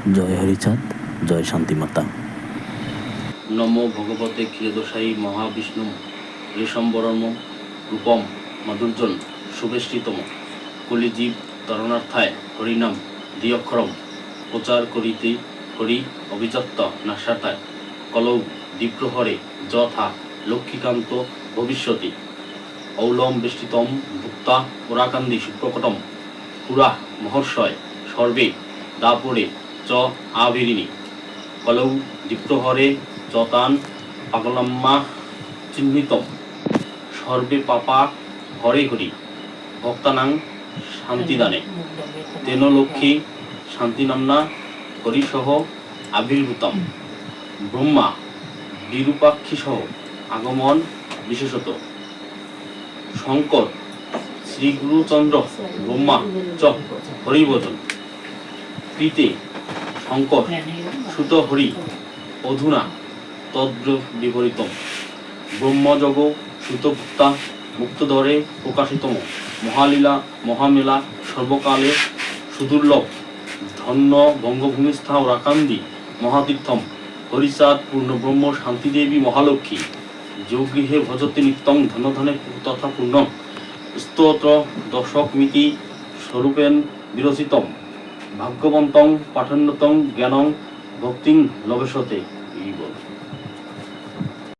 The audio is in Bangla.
জয় হরিচাঁদ, জয় শান্তিমাতা। নম ভগবতে ক্ষীরদশায়ী মহাবিষ্ণু ঋষম্বরম রূপম মাধুর্যন শুভেষ্টিতম। কলিজীব তরণার্থায় হরিনাম দ্বিঅক্ষরম। প্রচার করিতে হরি অভিযত্ত নাশাতায়। কলৌ দীপ্রহরে যথা লক্ষ্মীকান্ত ভবিষ্যতি। ঔলম বৃষ্টিতম ভুক্তা পুরাকান্দি সুপ্রকটম। পুরা মহর্ষয় সর্বে দাপরে চ কলৌ দীপ্রহরে যতান পাগলাম্মা চিহ্নিত। সর্বে পাপা হরে হরি। ভক্তানাং শান্তিদানে। তেন লক্ষ্মী শান্তিনাম্না হরিসহ আবির্ভূতম। ব্রহ্মা বিরূপাক্ষী সহ আগমন বিশেষত। শঙ্কর শ্রীগুরুচন্দ্র ব্রহ্মা চ হরিবচন কৃতে শঙ্কর সুত হরি অধুনা তদ্র বিপরীতম। ব্রহ্মযোগ সুতভুক্তা মুক্তধরে প্রকাশিতম। মহালীলা মহামেলা সর্বকালে সুদুর্লভ। ধন্য বঙ্গভূমিস্থা রাকান্দি মহাতীর্থম। হরিচাঁদ পূর্ণব্রহ্ম শান্তিদেবী মহালক্ষ্মী। যোগগৃহে ভজতে নিত্যং ধন ধনে তথা পূর্ণম স্তোত্র দশক মিতি স্বরূপেণ বিরচিতম। ভাগ্যবন্তং পাঠন্যতং জ্ঞানং ভক্তিং লবেশতে